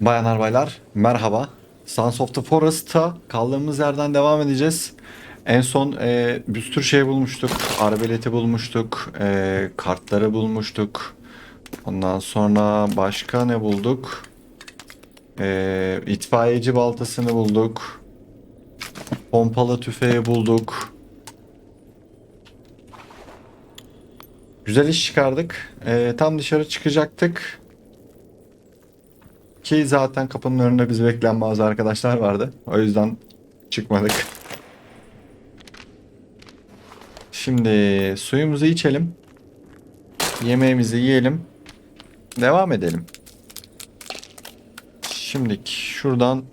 Bayanlar baylar merhaba. Sons of the Forest'a kaldığımız yerden devam edeceğiz. En son e, bir sürü şey bulmuştuk. Arbeleti bulmuştuk. e, kartları bulmuştuk. Ondan sonra başka ne bulduk? E, itfaiyeci baltasını bulduk. Pompalı tüfeği bulduk. Güzel iş çıkardık. E, tam dışarı çıkacaktık. Ki zaten kapının önünde bizi bekleyen bazı arkadaşlar vardı. O yüzden çıkmadık. Şimdi suyumuzu içelim. Yemeğimizi yiyelim. Devam edelim. Şimdi şuradan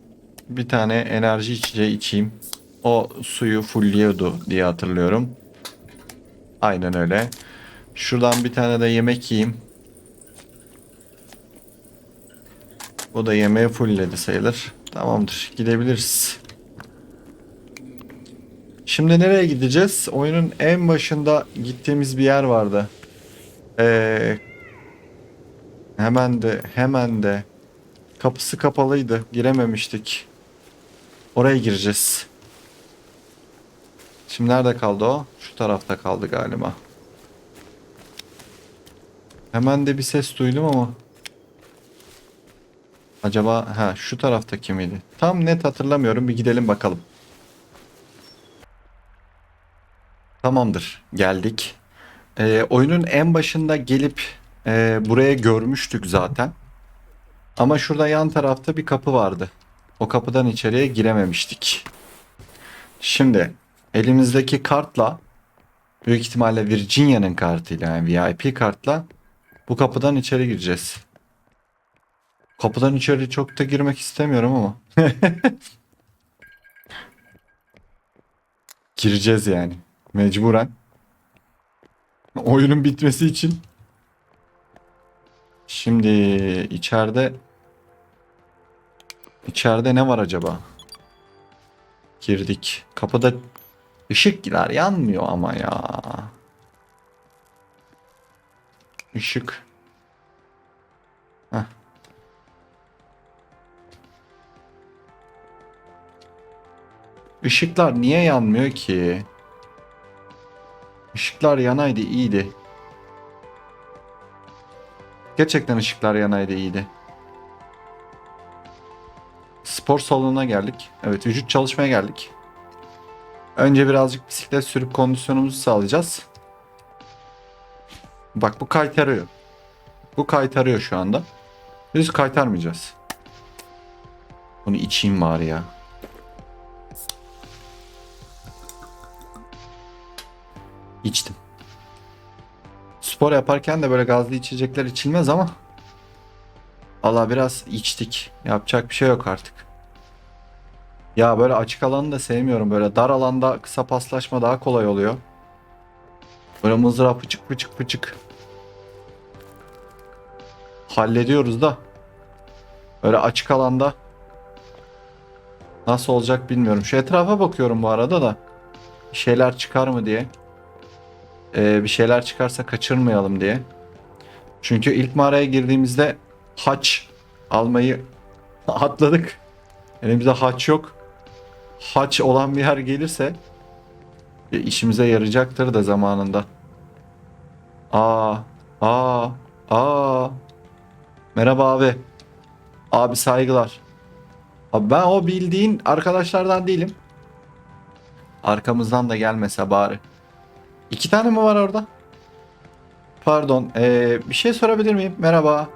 bir tane enerji içeceği içeyim. O suyu fullliyordu diye hatırlıyorum. Aynen öyle. Şuradan bir tane de yemek yiyeyim. O da yemeği fullledi sayılır. Tamamdır. Gidebiliriz. Şimdi nereye gideceğiz? Oyunun en başında gittiğimiz bir yer vardı. Ee, hemen de hemen de kapısı kapalıydı. Girememiştik. Oraya gireceğiz. Şimdi nerede kaldı o? Şu tarafta kaldı galiba. Hemen de bir ses duydum ama Acaba ha şu taraftaki miydi? Tam net hatırlamıyorum. Bir gidelim bakalım. Tamamdır. Geldik. Ee, oyunun en başında gelip e, buraya görmüştük zaten. Ama şurada yan tarafta bir kapı vardı. O kapıdan içeriye girememiştik. Şimdi elimizdeki kartla büyük ihtimalle Virginia'nın kartıyla yani VIP kartla bu kapıdan içeri gireceğiz. Kapıdan içeri çok da girmek istemiyorum ama. Gireceğiz yani. Mecburen. Oyunun bitmesi için. Şimdi içeride içeride ne var acaba? Girdik. Kapıda ışıklar yanmıyor ama ya. Işık. Işıklar niye yanmıyor ki? Işıklar yanaydı iyiydi. Gerçekten ışıklar yanaydı iyiydi. Spor salonuna geldik. Evet vücut çalışmaya geldik. Önce birazcık bisiklet sürüp kondisyonumuzu sağlayacağız. Bak bu kaytarıyor. Bu kaytarıyor şu anda. Biz kaytarmayacağız. Bunu içeyim bari ya. İçtim. Spor yaparken de böyle gazlı içecekler içilmez ama Allah biraz içtik. Yapacak bir şey yok artık. Ya böyle açık alanı da sevmiyorum. Böyle dar alanda kısa paslaşma daha kolay oluyor. Böyle mızrağı pıçık pıçık pıçık. Hallediyoruz da. Böyle açık alanda nasıl olacak bilmiyorum. Şu etrafa bakıyorum bu arada da. Bir şeyler çıkar mı diye. Ee, bir şeyler çıkarsa kaçırmayalım diye. Çünkü ilk mağaraya girdiğimizde haç almayı atladık. Elimizde haç yok. Haç olan bir yer gelirse e, işimize yarayacaktır da zamanında. Aa, aa, aa. Merhaba abi. Abi saygılar. Abi ben o bildiğin arkadaşlardan değilim. Arkamızdan da gelmese bari. İki tane mi var orada? Pardon. ee, bir şey sorabilir miyim? Merhaba.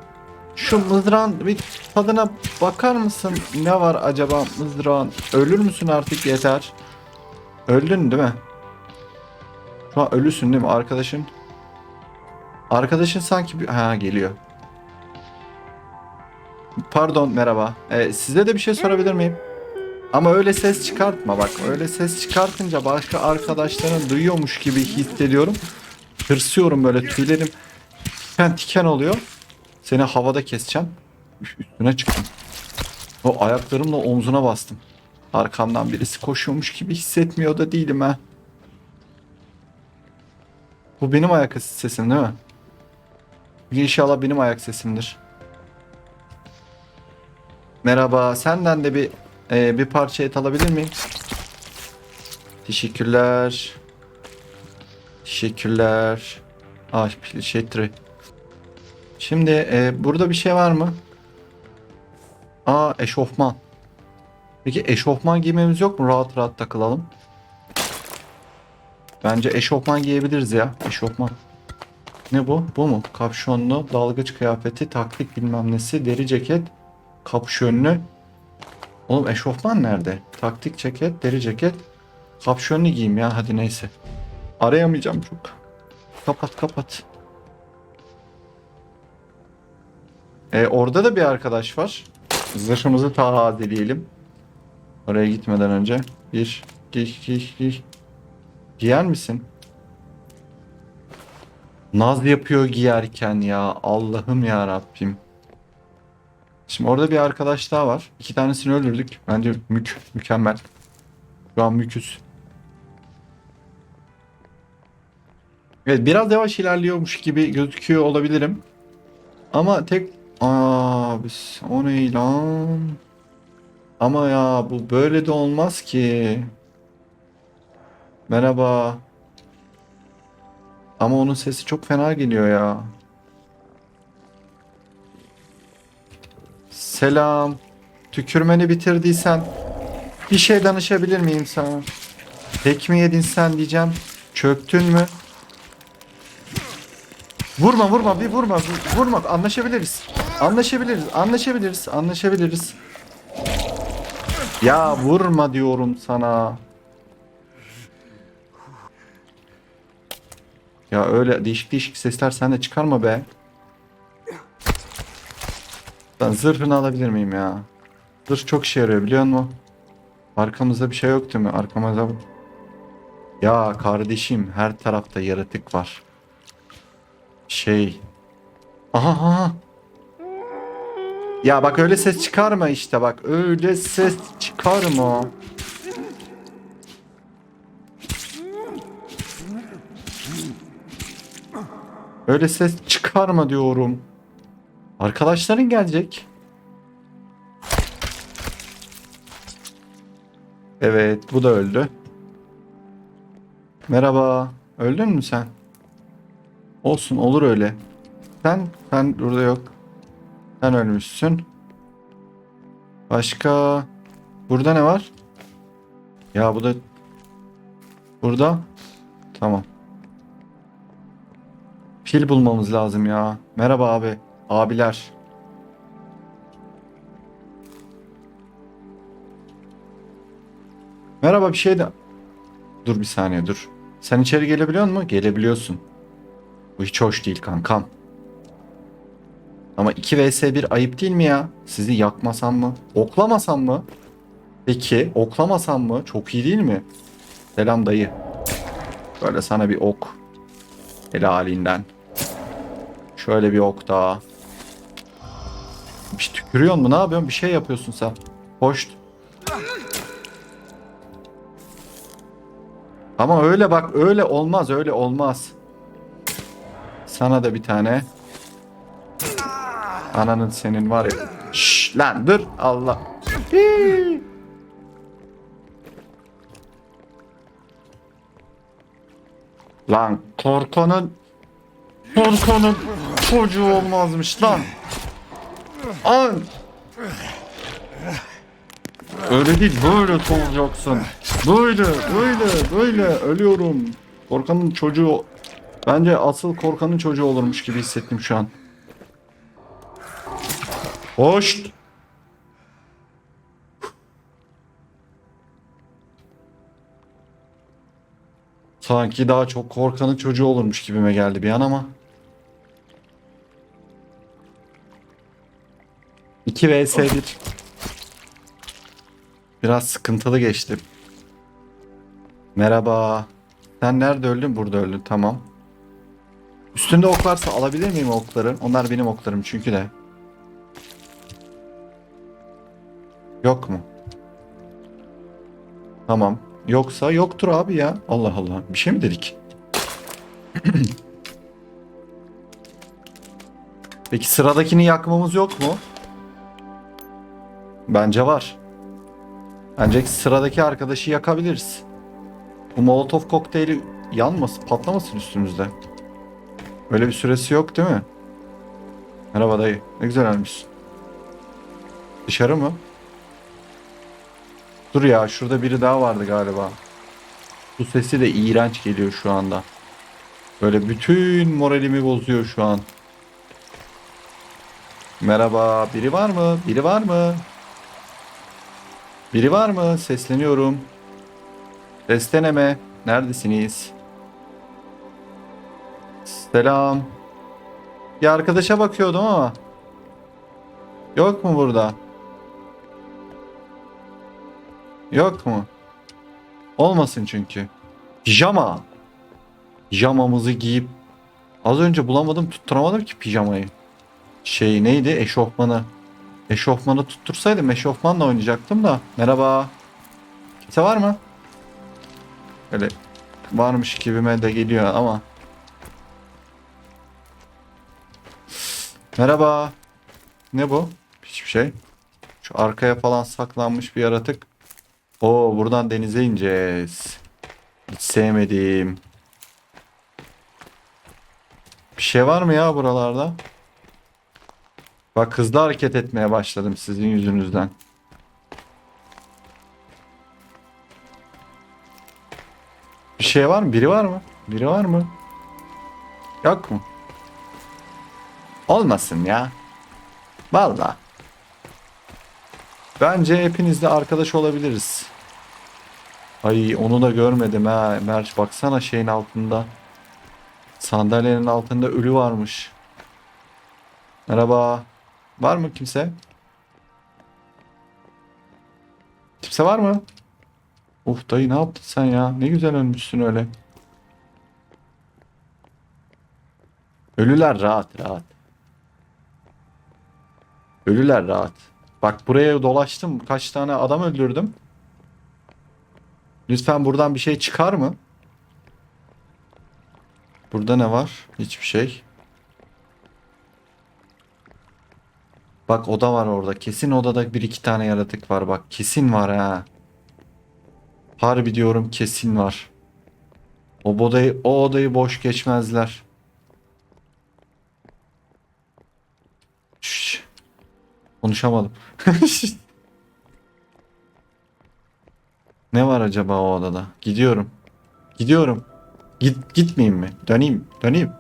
Şu mızrağın bir tadına bakar mısın? Ne var acaba mızrağın? Ölür müsün artık yeter. Öldün değil mi? Şu an ölüsün değil mi arkadaşın? Arkadaşın sanki bir... Ha geliyor. Pardon merhaba. Ee, size de bir şey sorabilir miyim? Ama öyle ses çıkartma bak. Öyle ses çıkartınca başka arkadaşların duyuyormuş gibi hissediyorum. Hırsıyorum böyle tüylerim tiken tiken oluyor. Seni havada keseceğim. Üstüne çıktım. O ayaklarımla omzuna bastım. Arkamdan birisi koşuyormuş gibi hissetmiyor da değilim ha. Bu benim ayak sesim değil mi? İnşallah benim ayak sesimdir. Merhaba. Senden de bir e, bir parça et alabilir miyim? Teşekkürler. Teşekkürler. Ah şey. Şimdi e, burada bir şey var mı? Aa eşofman. Peki eşofman giymemiz yok mu? Rahat rahat takılalım. Bence eşofman giyebiliriz ya. Eşofman. Ne bu? Bu mu? Kapşonlu, dalgıç kıyafeti, taktik bilmem nesi, deri ceket, kapşönlü. Oğlum eşofman nerede? Taktik ceket, deri ceket, kapşönlü giyeyim ya. Hadi neyse. Arayamayacağım çok. Kapat kapat. E, orada da bir arkadaş var. Zırhımızı tazeleyelim. Oraya gitmeden önce. Bir, giy, giy, giy. Giyer misin? Naz yapıyor giyerken ya. Allah'ım ya Rabbim. Şimdi orada bir arkadaş daha var. İki tanesini öldürdük. Bence mük, mükemmel. Şu an müküz. Evet biraz yavaş ilerliyormuş gibi gözüküyor olabilirim. Ama tek... Aa, biz o ne lan? Ama ya bu böyle de olmaz ki. Merhaba. Ama onun sesi çok fena geliyor ya. Selam. Tükürmeni bitirdiysen bir şey danışabilir miyim sana? Tek mi yedin sen diyeceğim. Çöktün mü? Vurma vurma bir vurma vur- vurma anlaşabiliriz. Anlaşabiliriz anlaşabiliriz anlaşabiliriz. Ya vurma diyorum sana. Ya öyle değişik değişik sesler sen de çıkarma be. Ben zırhını alabilir miyim ya? Zırh çok işe yarıyor biliyor musun? Arkamızda bir şey yok değil mi? Arkamızda... Ya kardeşim her tarafta yaratık var. Şey... Aha aha. Ya bak öyle ses çıkarma işte bak. Öyle ses çıkarma. Öyle ses çıkarma diyorum. Arkadaşların gelecek. Evet, bu da öldü. Merhaba. Öldün mü sen? Olsun, olur öyle. Sen, sen burada yok. Sen ölmüşsün. Başka... Burada ne var? Ya bu da... Burada. Tamam. Pil bulmamız lazım ya. Merhaba abi. Abiler. Merhaba bir şey de... Dur bir saniye dur. Sen içeri gelebiliyor musun? Gelebiliyorsun. Bu hiç hoş değil kankam. Ama 2 vs 1 ayıp değil mi ya? Sizi yakmasam mı? Oklamasam mı? Peki oklamasam mı? Çok iyi değil mi? Selam dayı. Böyle sana bir ok. Helalinden. Şöyle bir ok daha. Bir şey tükürüyorsun mu? Ne yapıyorsun? Bir şey yapıyorsun sen. Hoş. Ama öyle bak öyle olmaz öyle olmaz. Sana da bir tane. Ananın senin var ya. Şşş lan dur Allah. Hii. Lan korkanın korkanın çocuğu olmazmış lan. An. Öyle değil böyle olacaksın. Böyle böyle böyle ölüyorum. Korkanın çocuğu bence asıl korkanın çocuğu olurmuş gibi hissettim şu an. Hoş. Sanki daha çok korkanın çocuğu olurmuş gibime geldi bir an ama. 2 vs 1. Biraz sıkıntılı geçti. Merhaba. Sen nerede öldün? Burada öldün. Tamam. Üstünde ok varsa alabilir miyim okları? Onlar benim oklarım çünkü de. Yok mu? Tamam. Yoksa yoktur abi ya. Allah Allah. Bir şey mi dedik? Peki sıradakini yakmamız yok mu? Bence var. Bence sıradaki arkadaşı yakabiliriz. Bu Molotov kokteyli yanmasın, patlamasın üstümüzde. Öyle bir süresi yok değil mi? Merhaba dayı. Ne güzel ölmüşsün. Dışarı mı? Dur ya şurada biri daha vardı galiba. Bu sesi de iğrenç geliyor şu anda. Böyle bütün moralimi bozuyor şu an. Merhaba, biri var mı? Biri var mı? Biri var mı? Sesleniyorum. Sesleneme. Neredesiniz? Selam. Bir arkadaşa bakıyordum ama. Yok mu burada? Yok mu? Olmasın çünkü. Pijama. Pijamamızı giyip az önce bulamadım tutturamadım ki pijamayı. Şey neydi? Eşofmanı. Eşofmanı tuttursaydım eşofmanla oynayacaktım da. Merhaba. Kimse var mı? Öyle varmış gibime de geliyor ama. Merhaba. Ne bu? Hiçbir şey. Şu arkaya falan saklanmış bir yaratık. Oo buradan denize ineceğiz. Hiç sevmedim. Bir şey var mı ya buralarda? Bak hızlı hareket etmeye başladım sizin yüzünüzden. Bir şey var mı? Biri var mı? Biri var mı? Yok mu? Olmasın ya. Vallahi. Bence hepinizle arkadaş olabiliriz. Ay onu da görmedim ha. Merç baksana şeyin altında. Sandalyenin altında ölü varmış. Merhaba. Var mı kimse? Kimse var mı? Uf dayı ne yaptın sen ya? Ne güzel ölmüşsün öyle. Ölüler rahat rahat. Ölüler rahat. Bak buraya dolaştım. Kaç tane adam öldürdüm. Lütfen buradan bir şey çıkar mı? Burada ne var? Hiçbir şey. Bak oda var orada. Kesin odada bir iki tane yaratık var bak. Kesin var ha. Harbi diyorum kesin var. O odayı, o odayı boş geçmezler. Şşş. Konuşamadım. ne var acaba o odada? Gidiyorum. Gidiyorum. Git gitmeyeyim mi? Döneyim. Döneyim.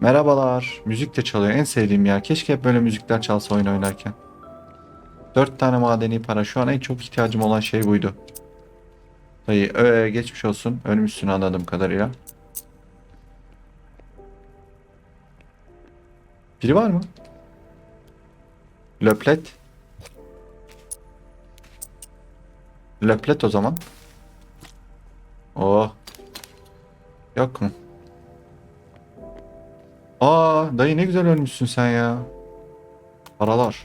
Merhabalar. Müzik de çalıyor. En sevdiğim yer. Keşke hep böyle müzikler çalsa oyun oynarken. Dört tane madeni para. Şu an en çok ihtiyacım olan şey buydu. Dayı ee, geçmiş olsun. Ölmüşsün anladığım kadarıyla. Biri var mı? Löplet. Löplet o zaman. Oh. Yok mu? Aa dayı ne güzel ölmüşsün sen ya. Paralar.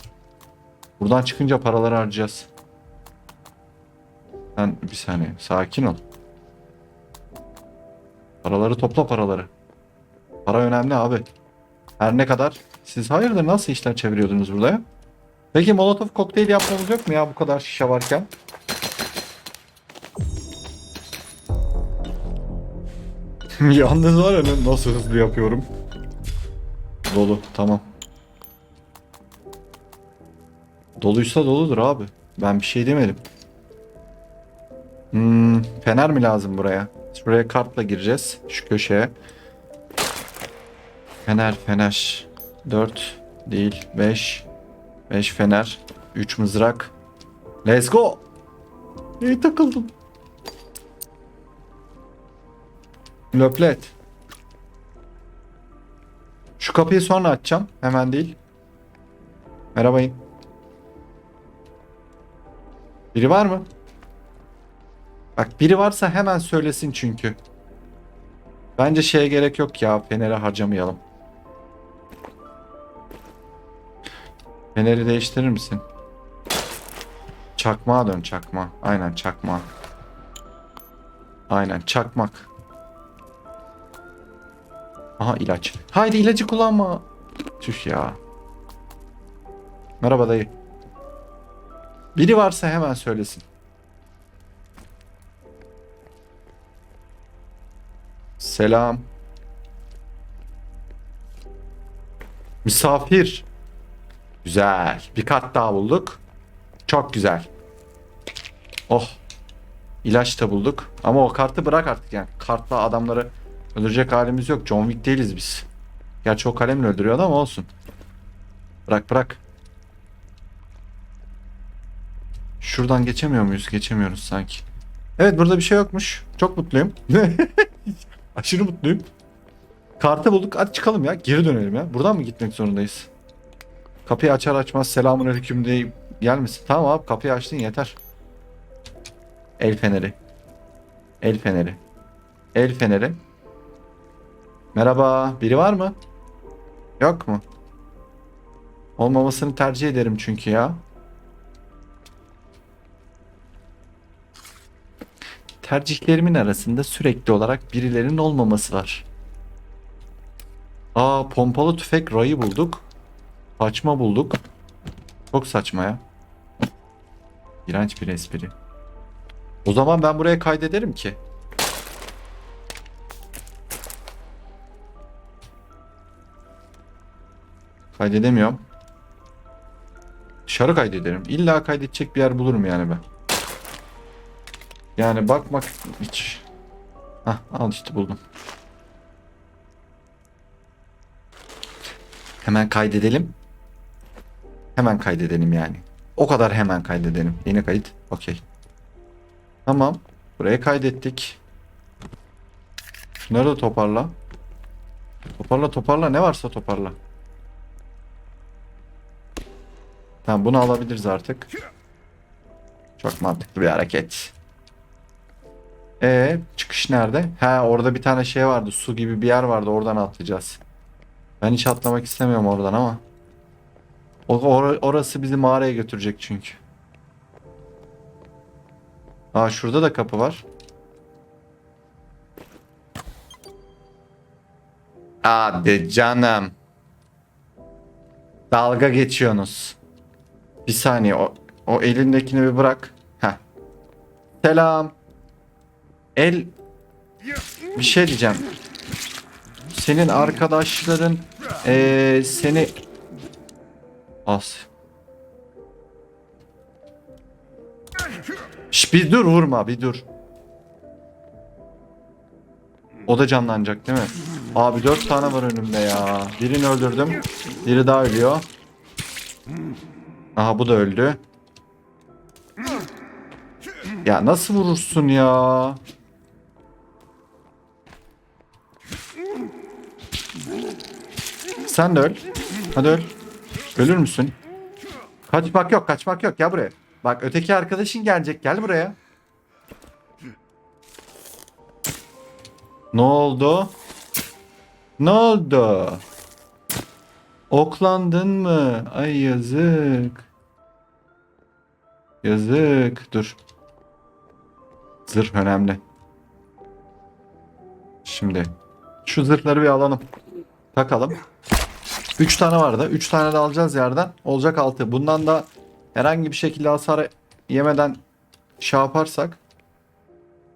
Buradan çıkınca paraları harcayacağız. Sen bir saniye sakin ol. Paraları topla paraları. Para önemli abi. Her ne kadar siz hayırdır nasıl işler çeviriyordunuz burada ya? Peki Molotov kokteyl yapmamız yok mu ya bu kadar şişe varken? Yalnız var ya nasıl hızlı yapıyorum. Dolu tamam. Doluysa doludur abi. Ben bir şey demedim. Hmm, fener mi lazım buraya? Şuraya kartla gireceğiz. Şu köşeye. Fener fener. 4 değil 5. 5 fener. 3 mızrak. Let's go. İyi takıldım. Löplet. Şu kapıyı sonra açacağım. Hemen değil. Merhabayın. Biri var mı? Bak biri varsa hemen söylesin çünkü. Bence şeye gerek yok ya. Fener'e harcamayalım. Fener'i değiştirir misin? Çakmağa dön çakma. Aynen çakma. Aynen çakmak. Aha ilaç. Haydi ilacı kullanma. Tüh ya. Merhaba dayı. Biri varsa hemen söylesin. Selam. Misafir. Güzel. Bir kat daha bulduk. Çok güzel. Oh. İlaç da bulduk. Ama o kartı bırak artık yani. Kartla adamları öldürecek halimiz yok. John Wick değiliz biz. Gerçi o kalemle öldürüyordu ama olsun. Bırak bırak. Şuradan geçemiyor muyuz? Geçemiyoruz sanki. Evet burada bir şey yokmuş. Çok mutluyum. Aşırı mutluyum. Kartı bulduk. Hadi çıkalım ya. Geri dönelim ya. Buradan mı gitmek zorundayız? Kapıyı açar açmaz selamun aleyküm diye gelmesin. Tamam abi kapıyı açtın yeter. El feneri. El feneri. El feneri. Merhaba. Biri var mı? Yok mu? Olmamasını tercih ederim çünkü ya. Tercihlerimin arasında sürekli olarak birilerinin olmaması var. Aa pompalı tüfek rayı bulduk. Saçma bulduk. Çok saçma ya. İğrenç bir espri. O zaman ben buraya kaydederim ki. Kaydedemiyorum. Dışarı kaydederim. İlla kaydedecek bir yer bulurum yani ben. Yani bakmak hiç. Hah al işte buldum. Hemen kaydedelim. Hemen kaydedelim yani. O kadar hemen kaydedelim. Yeni kayıt. Okey. Tamam. Buraya kaydettik. Şunları da toparla. Toparla toparla. Ne varsa toparla. Tamam bunu alabiliriz artık. Çok mantıklı bir hareket. E çıkış nerede? Ha orada bir tane şey vardı. Su gibi bir yer vardı. Oradan atlayacağız. Ben hiç atlamak istemiyorum oradan ama. Or- orası bizi mağaraya götürecek çünkü. Aa şurada da kapı var. Hadi canım. Dalga geçiyorsunuz. Bir saniye o, o elindekini bir bırak. Heh. Selam. El bir şey diyeceğim. Senin arkadaşların eee, seni az. Şş, bir dur vurma bir dur. O da canlanacak değil mi? Abi dört tane var önümde ya. Birini öldürdüm. Biri daha ölüyor. Aha bu da öldü. Ya nasıl vurursun ya? Sen de öl. Hadi öl. Ölür müsün? Kaçmak yok, kaçmak yok. Gel buraya. Bak öteki arkadaşın gelecek. Gel buraya. Ne oldu? Ne oldu? Oklandın mı? Ay yazık. Yazık. Dur. Zırh önemli. Şimdi şu zırhları bir alalım. Takalım. 3 tane vardı. 3 tane de alacağız yerden. Olacak 6. Bundan da herhangi bir şekilde hasar yemeden şey yaparsak.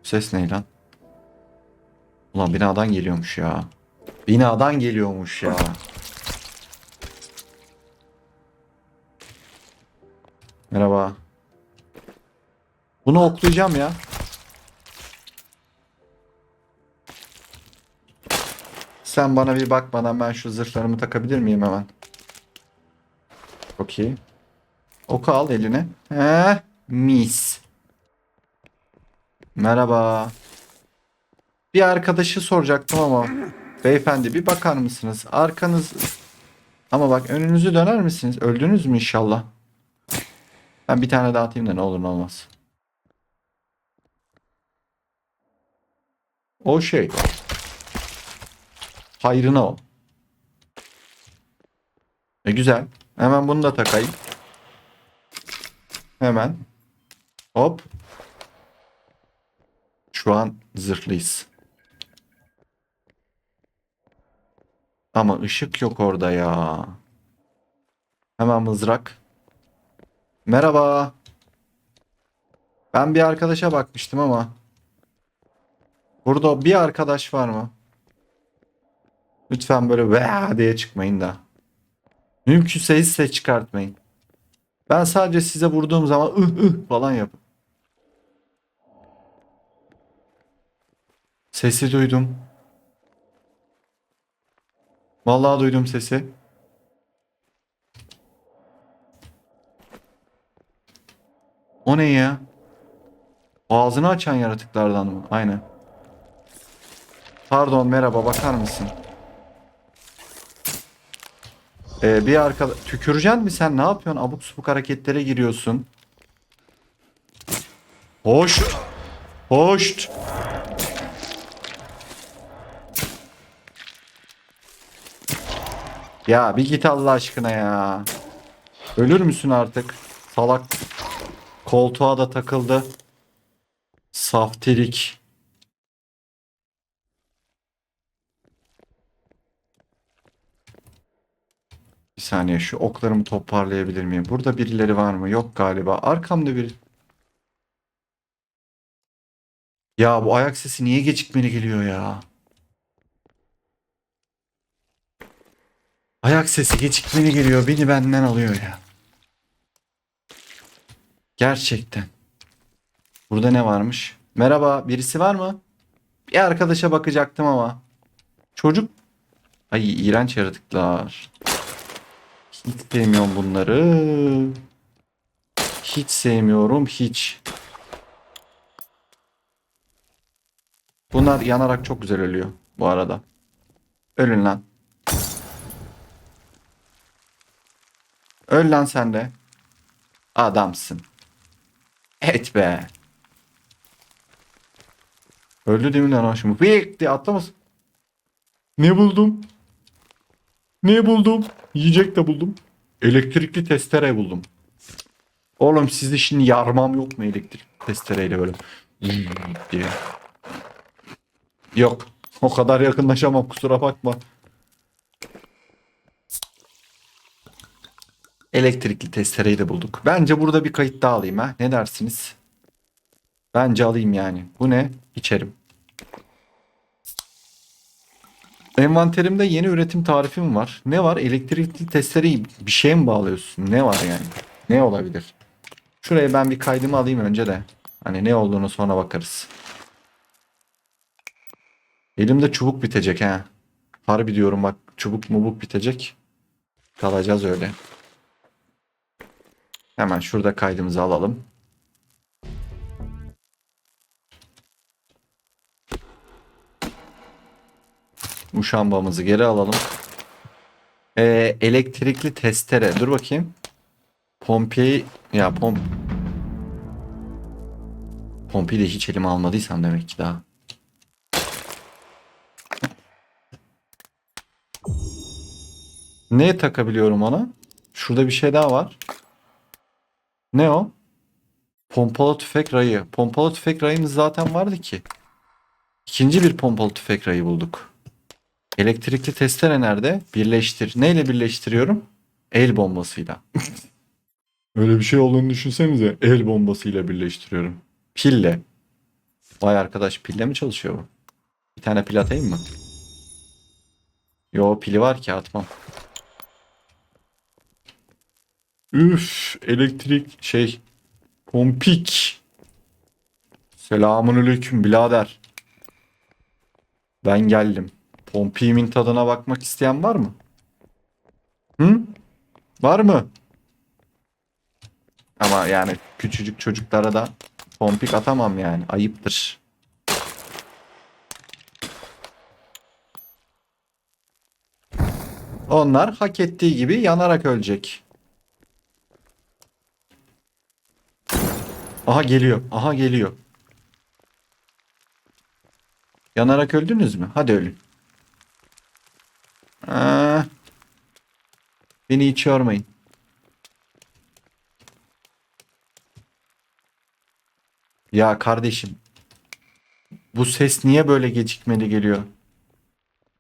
Ses ne lan? Ulan binadan geliyormuş ya. Binadan geliyormuş ya. Merhaba. Bunu oklayacağım ya. Sen bana bir bakmadan ben şu zırhlarımı takabilir miyim hemen? Çok iyi. Oku al eline. Heh, mis. Merhaba. Bir arkadaşı soracaktım ama beyefendi bir bakar mısınız? Arkanız ama bak önünüzü döner misiniz? Öldünüz mü inşallah? Ben bir tane daha atayım da ne olur ne olmaz. O şey. Hayrına o. E güzel. Hemen bunu da takayım. Hemen. Hop. Şu an zırhlıyız. Ama ışık yok orada ya. Hemen mızrak. Merhaba. Ben bir arkadaşa bakmıştım ama. Burada bir arkadaş var mı? Lütfen böyle veya diye çıkmayın da. Mümkünse hiç ses çıkartmayın. Ben sadece size vurduğum zaman ıh ıh falan yapın. Sesi duydum. Vallahi duydum sesi. O ne ya? Ağzını açan yaratıklardan mı? Aynen. Pardon merhaba bakar mısın? Ee, bir arka tüküreceksin mi sen ne yapıyorsun? Abuk subuk hareketlere giriyorsun. Hoş. Hoş. Ya bir git Allah aşkına ya. Ölür müsün artık? Salak. Koltuğa da takıldı. Saftirik. Bir saniye şu oklarımı toparlayabilir miyim? Burada birileri var mı? Yok galiba. Arkamda biri. Ya bu ayak sesi niye gecikmeli geliyor ya? Ayak sesi gecikmeli geliyor. Beni benden alıyor ya. Gerçekten. Burada ne varmış? Merhaba, birisi var mı? Bir arkadaşa bakacaktım ama. Çocuk. Ay iğrenç yaratıklar. Hiç sevmiyorum bunları. Hiç sevmiyorum hiç. Bunlar yanarak çok güzel ölüyor bu arada. Ölün lan. Öl lan sen de. Adamsın. Et be. Öldü değil mi lan şimdi? Bıyık diye atlamasın. Ne buldum? Ne buldum? Yiyecek de buldum. Elektrikli testere buldum. Oğlum sizde şimdi yarmam yok mu elektrikli testereyle böyle? diye. Yok. O kadar yakınlaşamam kusura bakma. Elektrikli testereyi de bulduk. Bence burada bir kayıt daha alayım ha. Ne dersiniz? Bence alayım yani. Bu ne? İçerim. Envanterimde yeni üretim tarifim var. Ne var? Elektrikli testereyi bir şeye mi bağlıyorsun? Ne var yani? Ne olabilir? Şuraya ben bir kaydımı alayım önce de. Hani ne olduğunu sonra bakarız. Elimde çubuk bitecek ha. Harbi diyorum bak çubuk mubuk bitecek. Kalacağız öyle. Hemen şurada kaydımızı alalım. Muşambamızı geri alalım. Ee, elektrikli testere. Dur bakayım. Pompeyi ya pomp Pompeyi de hiç elime almadıysam demek ki daha. Ne takabiliyorum ona? Şurada bir şey daha var. Ne o? Pompalı tüfek rayı. Pompalı tüfek rayımız zaten vardı ki. İkinci bir pompalı tüfek rayı bulduk. Elektrikli testere nerede? Birleştir. Neyle birleştiriyorum? El bombasıyla. Öyle bir şey olduğunu düşünsenize. El bombasıyla birleştiriyorum. Pille. Vay arkadaş pille mi çalışıyor bu? Bir tane pil atayım mı? Yo pili var ki atmam. Üf elektrik şey pompik. Selamun aleyküm birader. Ben geldim. Pompiğimin tadına bakmak isteyen var mı? Hı? Var mı? Ama yani küçücük çocuklara da pompik atamam yani. Ayıptır. Onlar hak ettiği gibi yanarak ölecek. Aha geliyor. Aha geliyor. Yanarak öldünüz mü? Hadi ölün. Aa, beni hiç yormayın. Ya kardeşim. Bu ses niye böyle gecikmeli geliyor?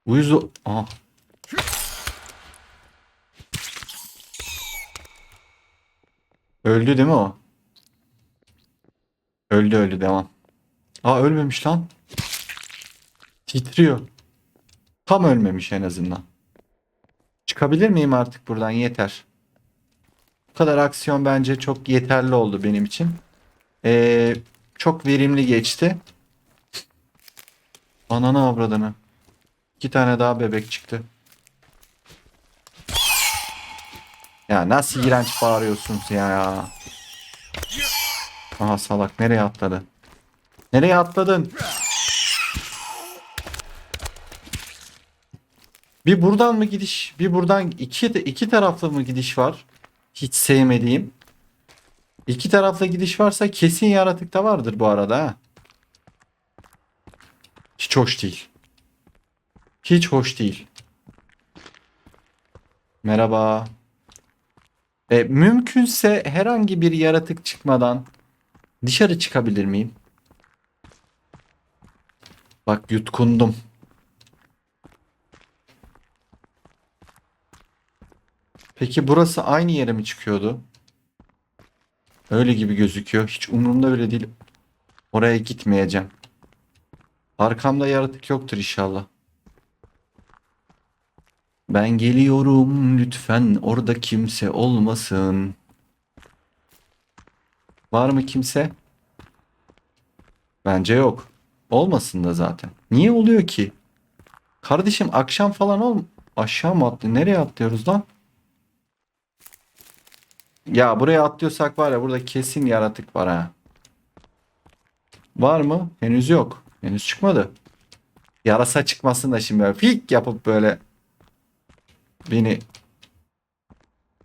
Uyuz o... Aha. Öldü değil mi o? Öldü öldü devam. Aa ölmemiş lan. Titriyor. Tam ölmemiş en azından. Çıkabilir miyim artık buradan? Yeter. Bu kadar aksiyon bence çok yeterli oldu benim için. Ee, çok verimli geçti. Ananı avradını. İki tane daha bebek çıktı. Ya nasıl iğrenç bağırıyorsunuz ya. Aha salak nereye atladı? Nereye atladın? Bir buradan mı gidiş? Bir buradan iki iki taraflı mı gidiş var? Hiç sevmediğim. İki taraflı gidiş varsa kesin yaratıkta vardır bu arada ha. Hiç hoş değil. Hiç hoş değil. Merhaba. E, mümkünse herhangi bir yaratık çıkmadan dışarı çıkabilir miyim? Bak yutkundum. Peki burası aynı yere mi çıkıyordu? Öyle gibi gözüküyor. Hiç umurumda bile değil. Oraya gitmeyeceğim. Arkamda yaratık yoktur inşallah. Ben geliyorum lütfen orada kimse olmasın. Var mı kimse? Bence yok. Olmasın da zaten. Niye oluyor ki? Kardeşim akşam falan ol aşağı mı atlıyor? Nereye atlıyoruz lan? Ya buraya atlıyorsak var ya burada kesin yaratık var ha. Var mı? Henüz yok. Henüz çıkmadı. Yarasa çıkmasın da şimdi böyle fik yapıp böyle beni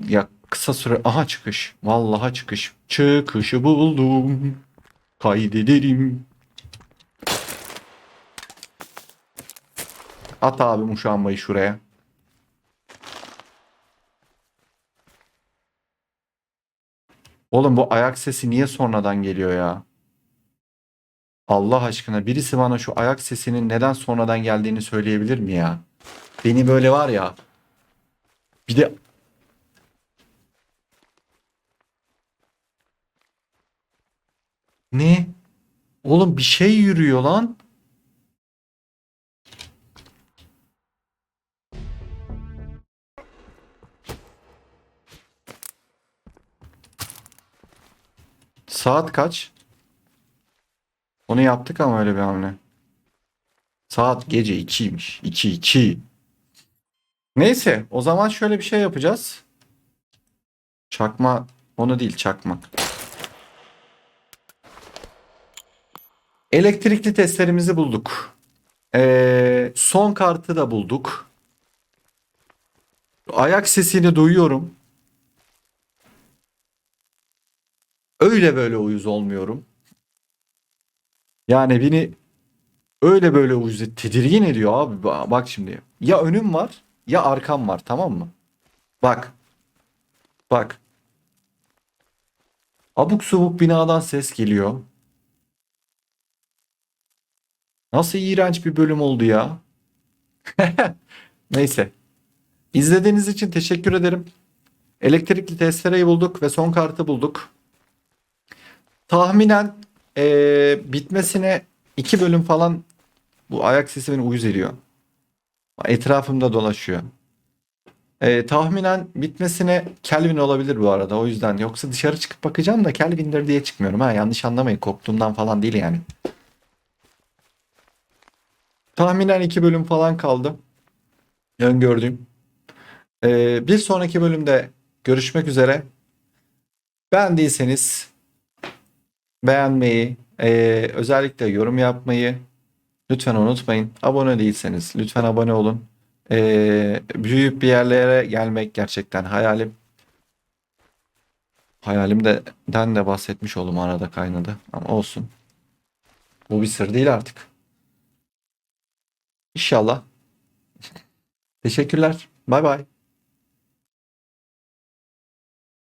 ya kısa süre aha çıkış. Vallahi çıkış. Çıkışı buldum. Kaydederim. At abi muşambayı şuraya. Oğlum bu ayak sesi niye sonradan geliyor ya? Allah aşkına birisi bana şu ayak sesinin neden sonradan geldiğini söyleyebilir mi ya? Beni böyle var ya. Bir de Ne? Oğlum bir şey yürüyor lan. Saat kaç? Onu yaptık ama öyle bir hamle. Saat gece 2'ymiş. 2 2. Neyse, o zaman şöyle bir şey yapacağız. Çakma, onu değil çakmak. Elektrikli testlerimizi bulduk. Ee, son kartı da bulduk. Ayak sesini duyuyorum. Öyle böyle uyuz olmuyorum. Yani beni öyle böyle uyuz tedirgin ediyor abi. Ba- Bak şimdi. Ya önüm var ya arkam var tamam mı? Bak. Bak. Abuk subuk binadan ses geliyor. Nasıl iğrenç bir bölüm oldu ya. Neyse. İzlediğiniz için teşekkür ederim. Elektrikli testereyi bulduk ve son kartı bulduk. Tahminen eee, bitmesine iki bölüm falan bu ayak sesi beni uyuz ediyor. Etrafımda dolaşıyor. Eee, tahminen bitmesine Kelvin olabilir bu arada o yüzden. Yoksa dışarı çıkıp bakacağım da Kelvin'dir diye çıkmıyorum. Ha yanlış anlamayın korktuğumdan falan değil yani. Tahminen iki bölüm falan kaldı. Öngördüğüm. Ee, bir sonraki bölümde görüşmek üzere. Beğendiyseniz beğenmeyi, ee, özellikle yorum yapmayı lütfen unutmayın. Abone değilseniz lütfen abone olun. Ee, büyük bir yerlere gelmek gerçekten hayalim. Hayalimden de bahsetmiş oldum arada kaynadı ama olsun. Bu bir sır değil artık. İnşallah. Teşekkürler. Bay bay.